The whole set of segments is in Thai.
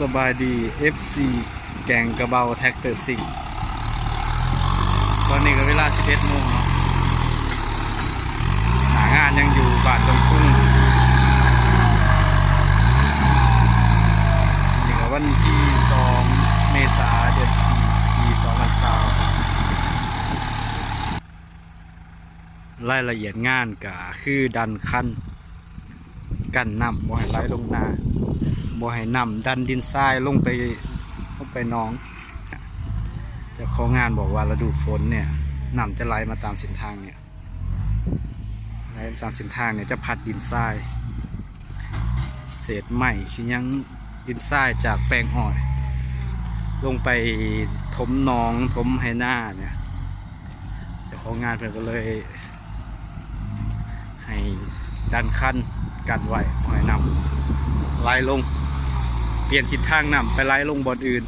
สบายดี FC แกงกระเบาแท็กเตอร์ซิงตอนนี้ก็เวลา 11โมงเนาะหางานยังอยู่บาทตรงทุ่งนี่ก็วันที่ 2 เมษายนเดือน4ปี2020รายละเอียดงานก็คือดันคัน กันน้ำบ่ให้ไหลลงนา บ่ให้น้ำดันดินทรายลงไปลงไปน้องจะของงานบอกว่าฤดูฝนเนี่ยน้ำจะไหลมาตามเส้นทางเนี่ยไหลตามเส้นทางเนี่ยจะพัดดินทราย เศษไม้คือยังดินทรายจากแปลงอ้อย ลงไปถมหนองถมให้หน้าเนี่ยจ้าของงานเพิ่นก็เลย ให้ดันคันกันไว้หอยนำไล่ลง ลี่ยนทิศทางนำไปไล่ลงบอนอื่น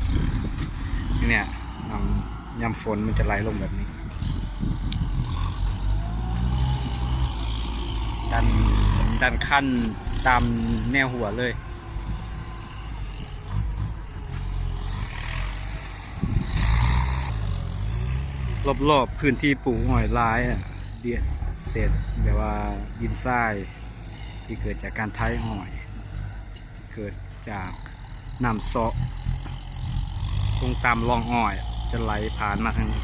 เนี่ยนำยำฝนมันจะไล่ลงแบบนี้ดันดันขั้นตามแนวหัวเลยรอบๆพื้นที่ปลูกหอยลายอะเดียเศษแบบว่าดินทรายที่เกิดจากการไท้หอย ที่เกิดจาก น้ำเซาะตรงตามรองอ้อย จะไหลผ่านมาทางนี้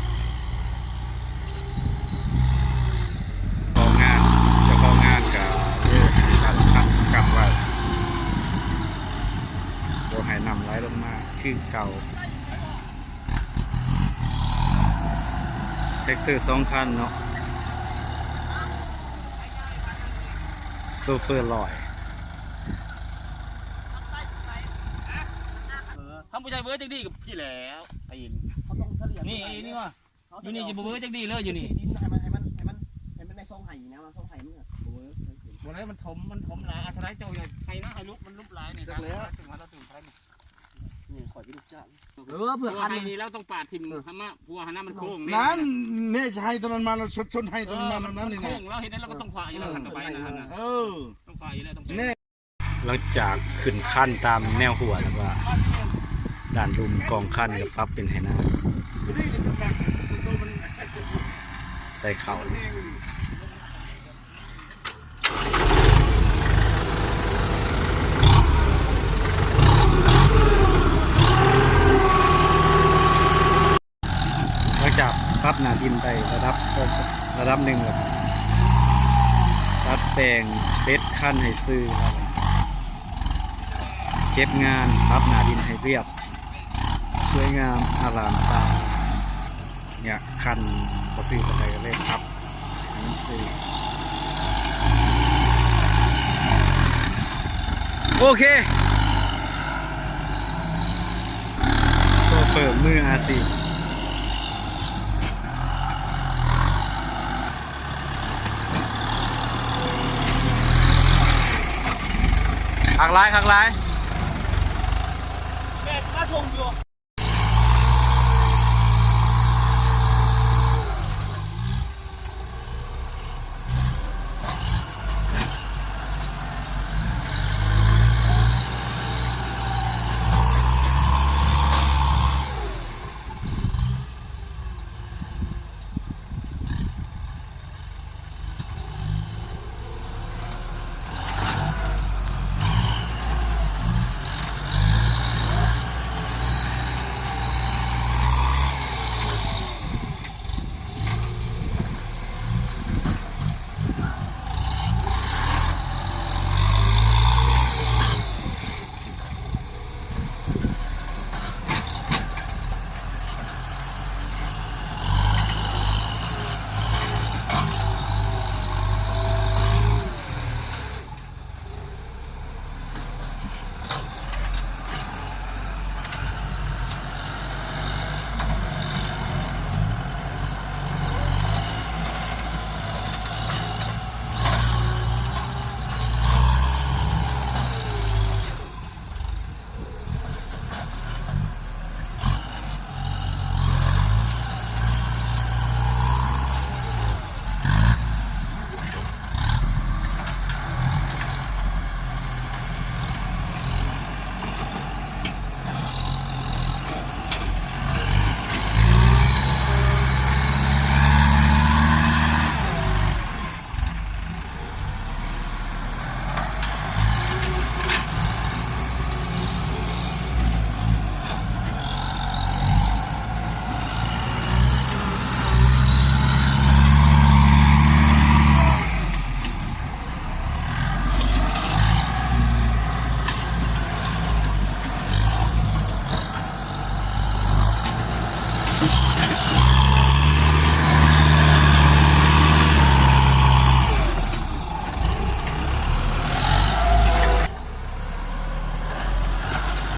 ของงานจ้าของงานกับเลือกการทำกลับไว้โดยให้นำไหลลงมาคือเก่าแท็กเตอร์สองคันเนาะโซเฟอร์ลอย ทำ ผู้ชายเบอร์จังดีกับพี่แล้วไอ้ยินเขาต้องเฉลี่ยนี่ไอ้นี่ว่ะอยู่นี่จะเบอร์จังดีเลยอยู่นี่ดินให้มันให้มันให้มันให้มันในซองไห่นะมันซองไห่มันอะโอ้ยวันนี้มันถมมันถมหลายอัธรายเจ้าอย่างใครนะไอ้ลุกมันลุกหลายเนี่ยถึงวันเราถึงใครเนี่ยนี่ข่อยเป็นลูกจ้างเออเผื่อคันนี้แล้วต้องปาดทิมทำมาพัวหันหน้ามันโค้งนั้นแม่จะให้ตอนนั้นมาเราชดชนให้ตอนนั้นมาตอนนั้นนี่โค้นะงแล้วเห็นนั้นเราก็ต้องฝ่ายแล้วหันไปนะเออต้องฝ่ายแล้วต้องแน่หลังจากขึ้นขั้นตามแนวหัวแล้วก็ ด่านลุมกองขั้นกับปั๊บเป็นไหนาใส่เข่าเลยหลังจากปรับหนาดินไประดับระดับหนึ่งแล้วครับตัดแต่งเบ็ดขั้นให้ซื้อเก็บงานปรับหนาดินให้เรียบ สวยงามอารามตาเนี่ยคันก็ซื้อไปเลยก็เลยครับนซื้อโอเคโซเฟอร์มืออาซีหักไลายหักไลายแม่มาส่งอยู่